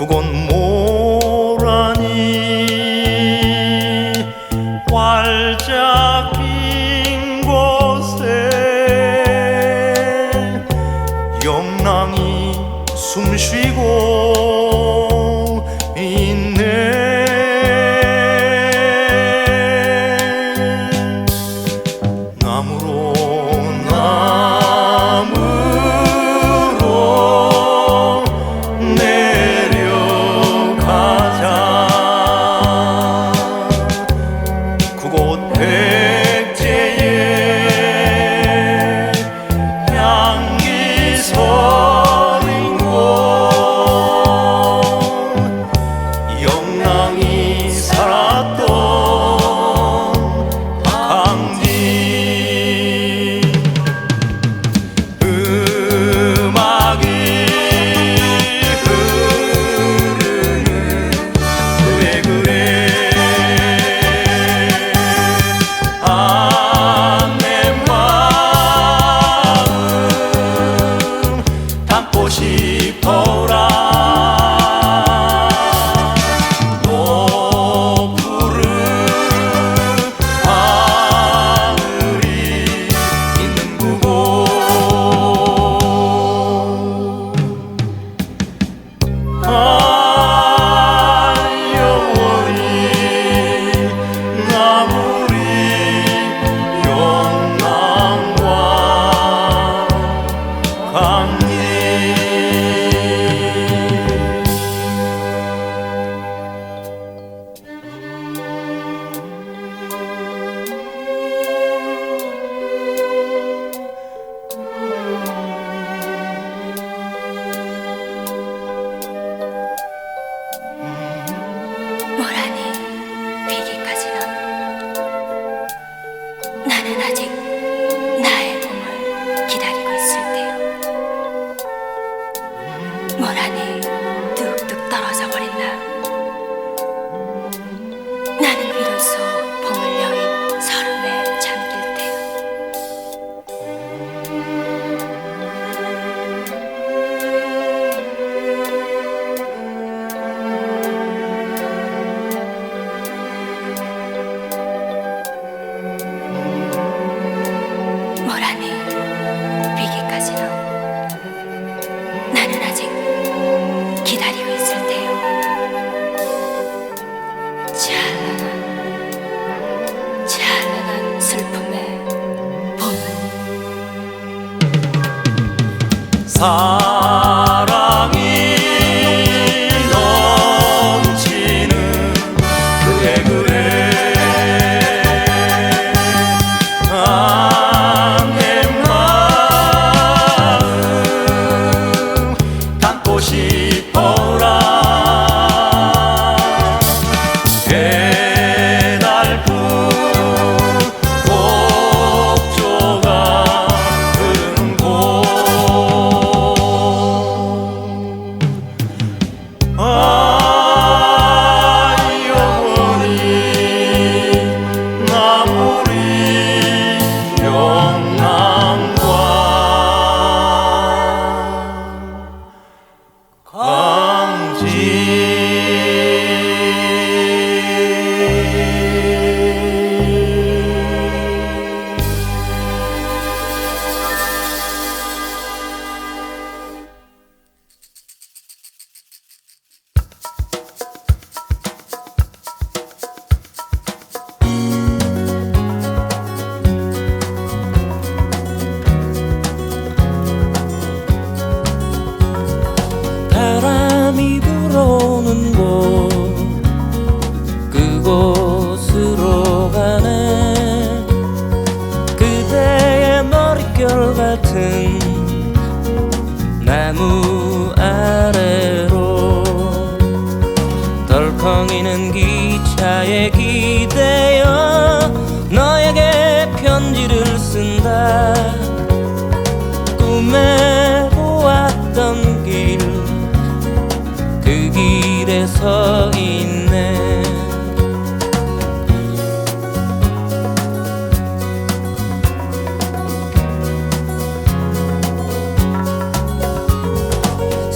그건 뭐라니? 활짝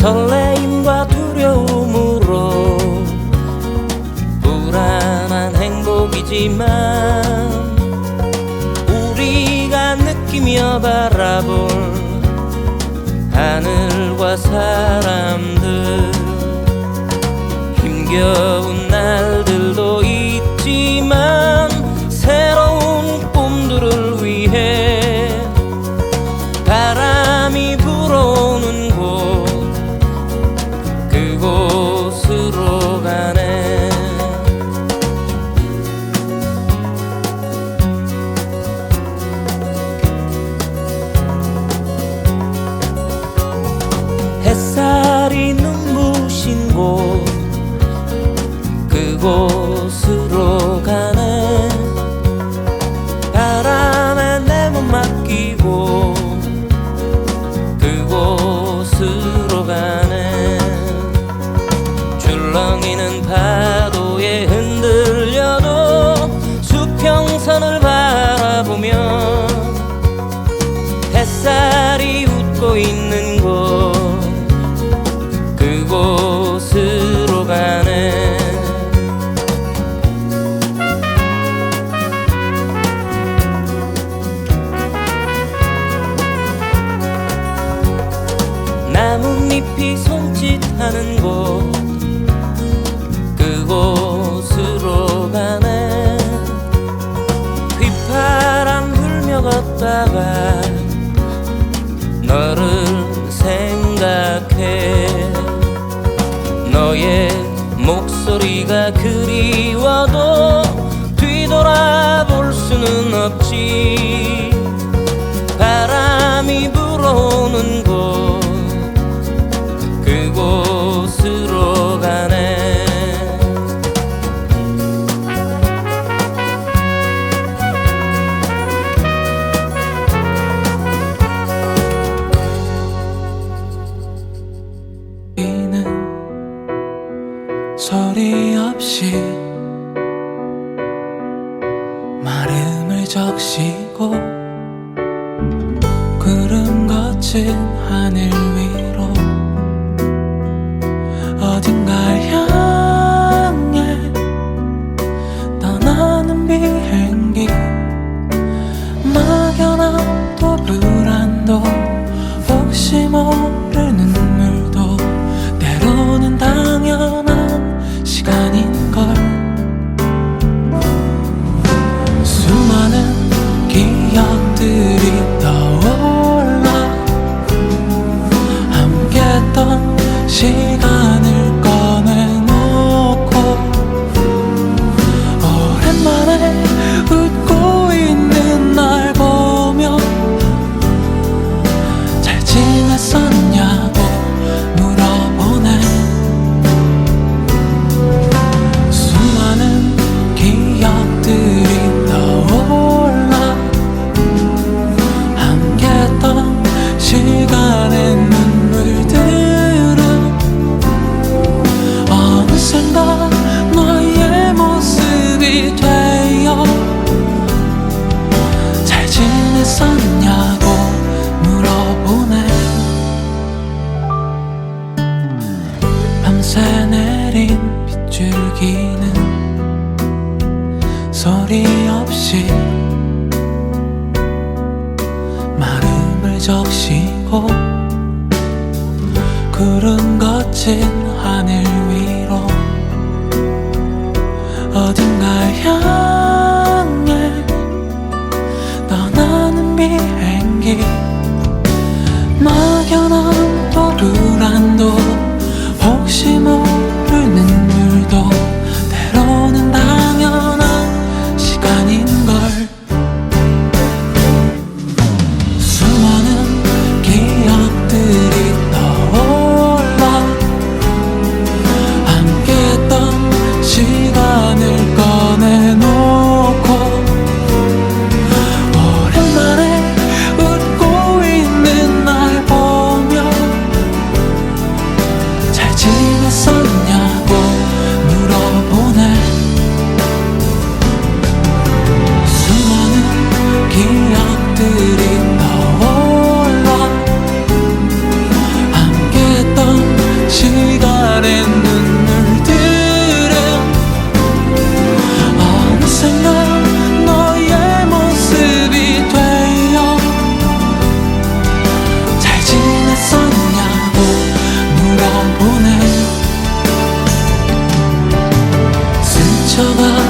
설레임과 두려움으로 불안한 행복이지만 우리가 느끼며 바라볼 하늘과 사람들 힘겨운 곳으로 가나 생각해. 너의 목소리가 그리워도 뒤돌아볼 수는 없지. 적시고 구름 거친 고 구름 거친 하늘 위로 어딘가 향해 떠나는 비행 Sana